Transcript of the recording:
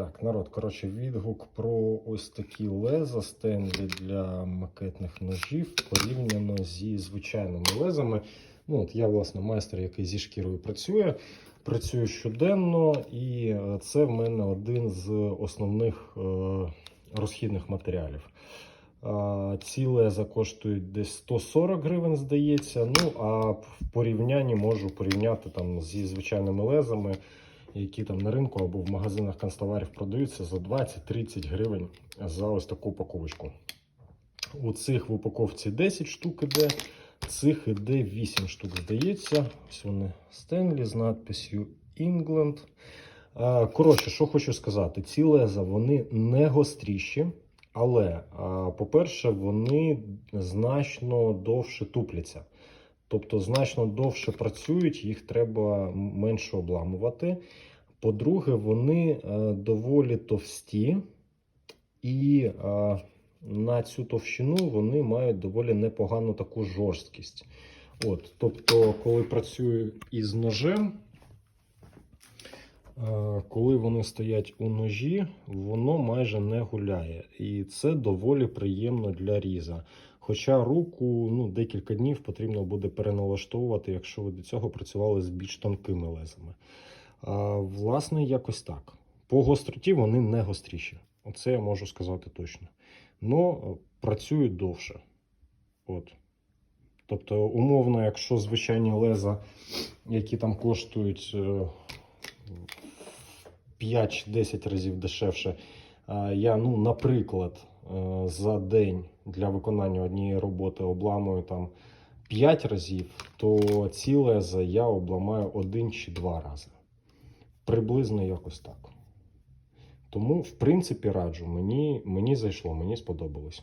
Так, народ, коротше, відгук про ось такі леза Стенлі для макетних ножів порівняно зі звичайними лезами. Ну, от я, власне, майстер, який зі шкірою працює. Працюю щоденно, і е, це в мене один з основних е, розхідних матеріалів. А, Ці леза коштують десь 140 гривень, здається. Ну, а в порівнянні можу порівняти там зі звичайними лезами, які там на ринку або в магазинах канцтоварів продаються за 20-30 гривень за ось таку упаковочку. У цих в упаковці 10 штук іде, цих іде 8 штук, здається. Ось вони Стенлі з надписью England. Коротше, що хочу сказати, ці леза вони не гостріші. Але, по-перше, вони значно довше тупляться. Тобто, значно довше працюють, їх треба менше обламувати. По-друге, вони е, доволі товсті, і е, на цю товщину вони мають доволі непогану таку жорсткість. От, тобто, коли працюю із ножем, Е, Коли вони стоять у ножі, воно майже не гуляє. І це доволі приємно для різа. Хоча руку ну, декілька днів потрібно буде переналаштовувати, якщо ви до цього працювали з більш тонкими лезами. А, власне, якось так. По гостроті вони не гостріші. Оце я можу сказати точно. Но працюють довше. От. Тобто, умовно, якщо звичайні леза, які там коштують. е, 5-10 разів дешевше. Я, ну, наприклад, е, за день для виконання однієї роботи обламую там 5 разів, то ці леза я обламаю один чи два рази. Приблизно якось так. Тому, в принципі, раджу. Мені, мені зайшло, мені сподобалось.